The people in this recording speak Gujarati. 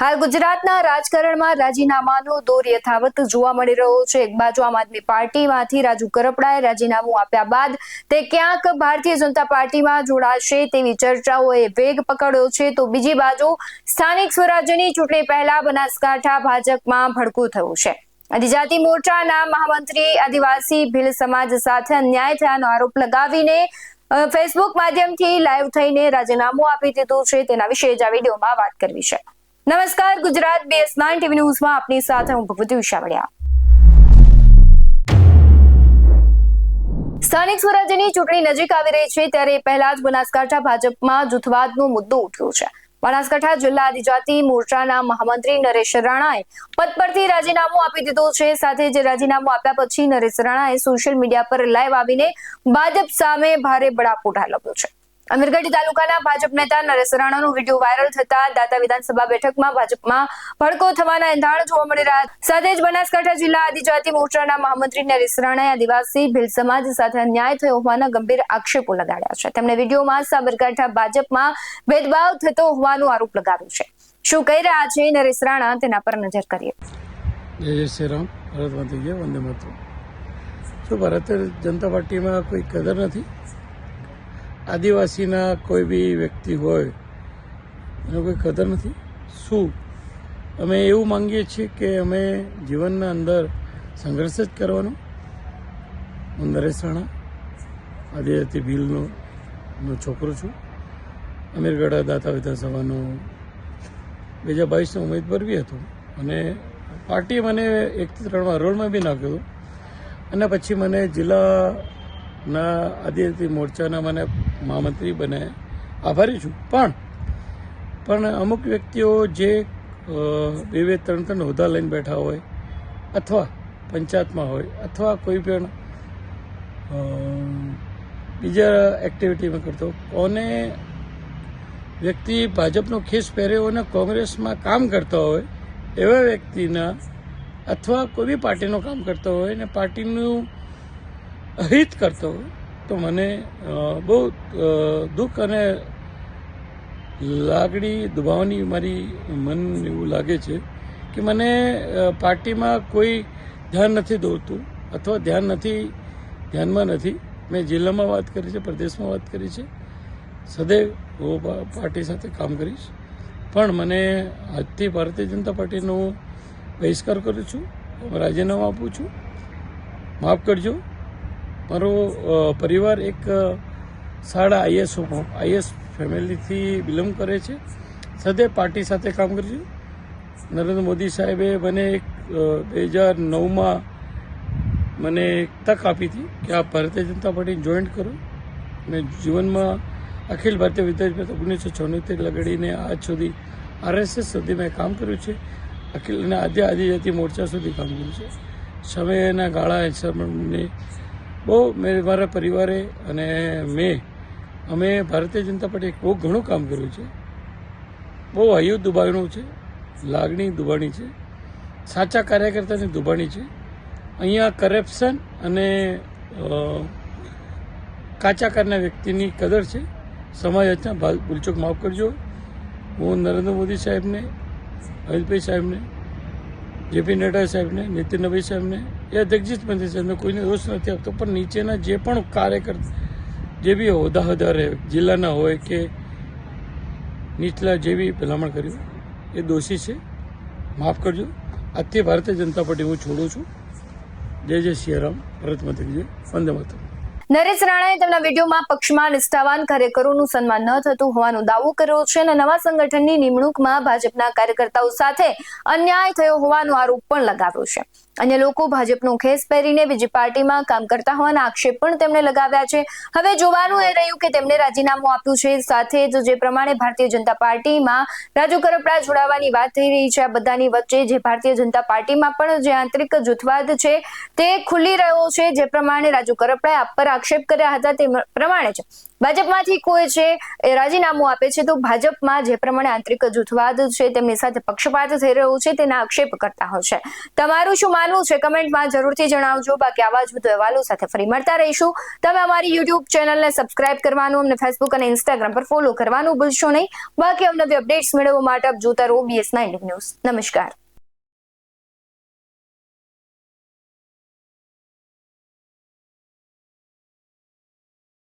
હાલ ગુજરાતના રાજકારણમાં રાજીનામાનો દોર યથાવત જોવા મળી રહ્યો છે. એક બાજુ આમ આદમી પાર્ટીમાંથી રાજુ કરપડાએ રાજીનામું આપ્યા બાદ તે ક્યાંક ભારતીય જનતા પાર્ટીમાં જોડાશે તેવી ચર્ચાઓએ વેગ પકડ્યો છે. તો બીજી બાજુ સ્થાનિક સ્વરાજ્યની ચૂંટણી પહેલા બનાસકાંઠા ભાજપમાં ભડકું થયું છે. આદિજાતિ મોરચાના મહામંત્રી આદિવાસી ભીલ સમાજ સાથે અન્યાય થયાનો આરોપ લગાવીને ફેસબુક માધ્યમથી લાઈવ થઈને રાજીનામું આપી દીધું છે. તેના વિશે જ આ વિડીયોમાં વાત કરવી છે. નમસ્કાર, ગુજરાત બેસ નાઇન ટીવી ન્યૂઝમાં આપની સાથે હું ભગવતી ઉષાવડિયા સ્થાનિક સ્વરાજ્યની ચૂંટણી નજીક આવી રહી છે ત્યારે પહેલા જ બનાસકાંઠા ભાજપમાં જૂથવાદનો મુદ્દો ઉઠ્યો છે. બનાસકાંઠા જિલ્લા આદિજાતિ મોરચાના મહામંત્રી નરેશ રાણાએ પદ પરથી રાજીનામું આપી દીધું છે. સાથે જે રાજીનામું આપ્યા પછી નરેશ રાણાએ સોશિયલ મીડિયા પર લાઈવ આવીને ભાજપ સામે ભારે બળાપો ઠાલવ્યો છે. અમીરગઢ તાલુકાના ભાજપ નેતા નરેશ રાણાનો વીડિયો વાયરલ થતા દાતા વિધાનસભા બેઠકમાં ભાજપમાં ભડકો થવાના એંધાણ જોવા મળી રહ્યા સાથે જ બનાસકાંઠા જિલ્લા આદિજાતિ મોરચાના મહામંત્રી નરેશ રાણાએ આદિવાસી, ભીલ સમાજ સાથે અન્યાય થયો હોવાના ગંભીર આક્ષેપો લગાડ્યા છે. તેમણે વિડીયોમાં સાબરકાંઠા ભાજપમાં ભેદભાવ થતો હોવાનો આરોપ લગાવ્યો છે. શું કહી રહ્યા છે નરેશ રાણા? તેના પર નજર કરીએ. જય જય શ્રી રામ. ભારત માતા વંદે માતરમ. શું ભારતીય જનતા પાર્ટીમાં કોઈ કદર નથી? આદિવાસીના કોઈ બી વ્યક્તિ હોય, એનો કોઈ કદર નથી? શું? અમે એવું માંગીએ છીએ કે અમે જીવનના અંદર સંઘર્ષ જ કરવાનો. હું નરેશ રાણા આદિજાતિ ભીલનો, નો છોકરો છું. અમીરગઢ દાતા વિધાનસભાનો બે હજાર બાવીસનો ઉમેદવાર બી હતો. અને પાર્ટીએ મને એકથી ત્રણમાં હરોળમાં બી નાખ્યો અને પછી મને જિલ્લાના આદિજાતિ મોરચાના મને મહામંત્રી બને. આભારી છું. પણ પણ અમુક વ્યક્તિઓ જે બે બે, ત્રણ ત્રણ હોદ્દા લઈને બેઠા હોય અથવા પંચાયતમાં હોય અથવા કોઈ પણ બીજા એક્ટિવિટીમાં કરતો કોને વ્યક્તિ ભાજપનો ખેસ પહેર્યો અને કોંગ્રેસમાં કામ કરતા હોય, એવા વ્યક્તિના અથવા કોઈ બી પાર્ટીનું કામ કરતો હોય ને પાર્ટીનું અહિત કરતો હોય તો મને બહુ દુઃખ અને લાગણી દુભાવની મારી મન એવું લાગે છે કે મને પાર્ટીમાં કોઈ ધ્યાન નથી દોરતું અથવા ધ્યાન નથી, ધ્યાનમાં નથી. મેં જિલ્લામાં વાત કરી છે, પ્રદેશમાં વાત કરી છે. સદૈવ હું પાર્ટી સાથે કામ કરીશ. પણ મને આજથી ભારતીય જનતા પાર્ટીનો બહિષ્કાર કરું છું રાજીનામું આપું છું. માફ કરજો. મારો પરિવાર એક સાડા આઈએસ આઈએસ ફેમિલીથી બિલોંગ કરે છે. સદે પાર્ટી સાથે કામ કર્યું નરેન્દ્ર મોદી સાહેબે મને એક બે હજાર નવમાં મને એક તક આપી હતી કે આ ભારતીય જનતા પાર્ટી જોઈન્ટ કરો. મેં જીવનમાં અખિલ ભારતીય વિદ્યાર્થી ઓગણીસો છોતેર લગાડીને આજ સુધી આરએસએસ સુધી મેં કામ કર્યું છે. અખિલ, અને આદ્ય આદિજાતિ મોરચા સુધી કામ કર્યું છે. સમયના ગાળા હિસાબને બહુ મેં મારા પરિવારે અને મેં, અમે ભારતીય જનતા પાર્ટી બહુ ઘણું કામ કર્યું છે. બહુ હૈયું દુબાણું છે, લાગણી દુબાણી છે, સાચા કાર્યકર્તાની દુબાણી છે. અહીંયા કરપ્શન અને કાચા કારના વ્યક્તિની કદર છે. સમાજ ભા- ભૂલચૂક માફ કરજો. હું નરેન્દ્ર મોદી સાહેબને અમિતભાઈ સાહેબને, જેપી નડ્ડા સાહેબને નીતિનભાઈ સાહેબને એ જગજીત મંત્રી એનો કોઈને દોષ નથી આપતો, પણ નીચેના જે પણ કાર્યકર્તા જે બી હોદ્દા હોદ્દા રહે જિલ્લાના હોય કે નીચલા જે બી ભલામણ કર્યું, એ દોષી છે. માફ કરજો. આજથી ભારતીય જનતા પાર્ટી હું છોડું છું. જય જય સિયારામ. ભારત માતા કી જય. વંદે માતરમ. નરેશ રાણાએ તેમના વિડીયોમાં પક્ષમાં નિષ્ઠાવાન કાર્યકરોનું સન્માન ન થતું હોવાનો દાવો કર્યો છે અને નવા સંગઠનની નિમણૂકમાં ભાજપના કાર્યકર્તાઓ સાથે અન્યાય થયો હોવાનો આરોપ પણ લગાવ્યો છે. અન્ય લોકો ભાજપનો ખેસ પહેરીને બીજી પાર્ટીમાં કામ કરતા હોવાના આક્ષેપ પણ તેમણે લગાવ્યા છે. હવે જોવાનું એ રહ્યું કે તેમણે રાજીનામું આપ્યું છે. સાથે જ જે પ્રમાણે ભારતીય જનતા પાર્ટીમાં રાજુ કરપડા જોડાવાની વાત થઈ રહી છે. આ બધાની વચ્ચે જે ભારતીય જનતા પાર્ટીમાં પણ જે આંતરિક જૂથવાદ છે તે ખુલ્લી રહ્યો છે. જે પ્રમાણે રાજુ કરપડાએ આ પર આક્ષેપ કર્યા હતા તે પ્રમાણે છે ભાજપમાંથી કોઈ છે એ રાજીનામું આપે છે તો ભાજપમાં જે પ્રમાણે આંતરિક જૂથવાદ છે તેમની સાથે પક્ષપાત થઈ રહ્યો છે તેના આક્ષેપ કરતા હોય છે. તમારું શું માનવું છે? કમેન્ટમાં જરૂરથી જણાવજો. બાકી આવા જ વધુ અહેવાલો સાથે ફરી મળતા રહીશું. તમે અમારી યુટ્યુબ ચેનલને સબસ્ક્રાઇબ કરવાનું, અમને ફેસબુક અને ઇન્સ્ટાગ્રામ પર ફોલો કરવાનું ભૂલશો નહીં. બાકી અવનવી અપડેટ્સ મેળવવા માટે આપ જોતા રહો બીએસ નાઇન ન્યૂઝ નમસ્કાર.